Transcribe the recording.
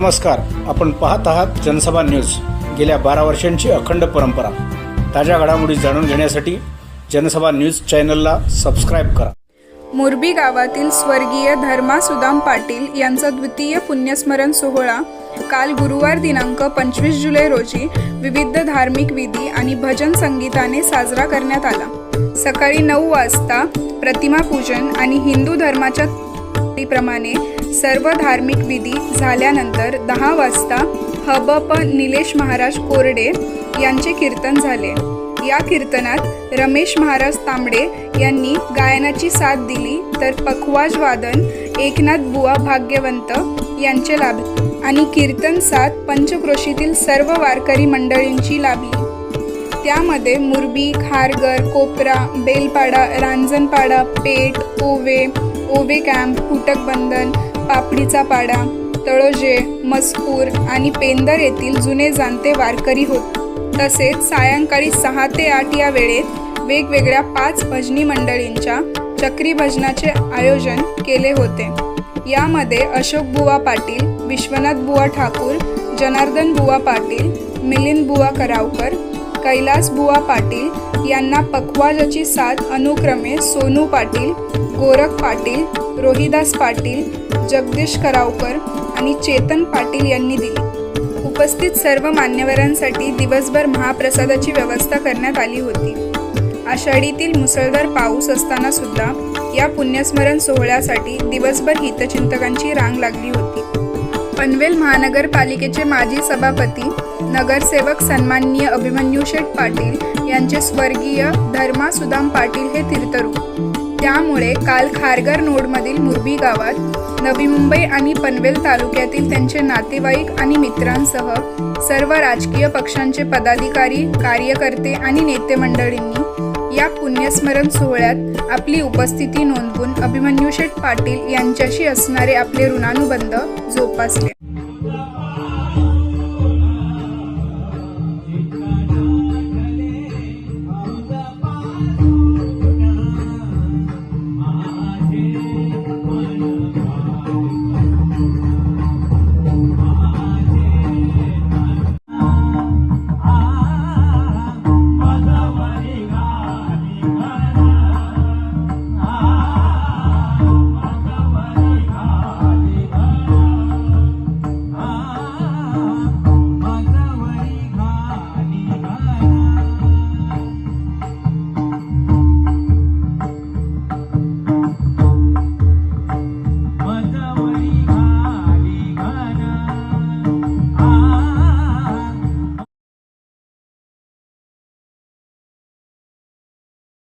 नमस्कार. आपण पाहत आहात जनसभा न्यूज. गेल्या बारा वर्षांची अखंड परंपरा. ताज्या घडामोडी जाणून घेण्यासाठी जनसभा न्यूज चॅनलला सबस्क्राईब करा. मोरबी गावातील स्वर्गीय धर्मा सुदाम पाटील यांचा द्वितीय पुण्यस्मरण सोहळा काल गुरुवार दिनांक पंचवीस जुलै रोजी विविध धार्मिक विधी आणि भजन संगीताने साजरा करण्यात आला. सकाळी नऊ वाजता प्रतिमा पूजन आणि हिंदू धर्माच्या प्रमाणे सर्व धार्मिक विधी झाल्यानंतर दहा वाजता हबप निलेश महाराज कोरडे यांचे कीर्तन झाले. या कीर्तनात रमेश महाराज तांबडे यांनी गायनाची साथ दिली तर पखवाज वादन एकनाथ बुवा भाग्यवंत यांचे लाभले आणि कीर्तन साथ पंचक्रोशीतील सर्व वारकरी मंडळींची लाभली. त्यामध्ये मुरबी खारगर कोपरा बेलपाडा रांजणपाडा पेट ओवे ओवे कॅम्प कुटकबंधन पापडीचा पाडा तळोजे मजकूर आणि पेंदर येथील जुने जाणते वारकरी होत. तसेच सायंकाळी सहा ते आठ या वेळेत वेगवेगळ्या पाच भजनी मंडळींच्या चक्री भजनाचे आयोजन केले होते. यामध्ये अशोक बुवा पाटील विश्वनाथ बुवा ठाकूर जनार्दन बुवा पाटील मिलिंद बुवा करावकर कैलास बुवा पाटील यांना पखवाजाची साथ अनुक्रमे सोनू पाटील गोरख पाटील रोहिदास पाटील जगदीश करावकर आणि चेतन पाटील यांनी दिली. उपस्थित सर्व मान्यवरांसाठी दिवसभर महाप्रसादाची व्यवस्था करण्यात आली होती. आषाढीतील मुसळधार पाऊस असताना सुद्धा या पुण्यस्मरण सोहळ्यासाठी दिवसभर हितचिंतकांची रांग लागली होती. पनवेल महानगरपालिकेचे माजी सभापती नगरसेवक सन्माननीय अभिमन्यू शेठ पाटील यांचे स्वर्गीय धर्मा सुदाम पाटील हे तीर्थरूप त्यामुळे काल खारघर नोडमधील मुरबी गावात नवी मुंबई आणि पनवेल तालुक्यातील त्यांचे नातेवाईक आणि मित्रांसह सर्व राजकीय पक्षांचे पदाधिकारी कार्यकर्ते आणि नेते मंडळींनी या पुण्यस्मरण सोहळ्यात आपली उपस्थिती नोंदवून अभिमन्यूशेठ पाटील यांच्याशी असणारे आपले ऋणानुबंध जोपासले.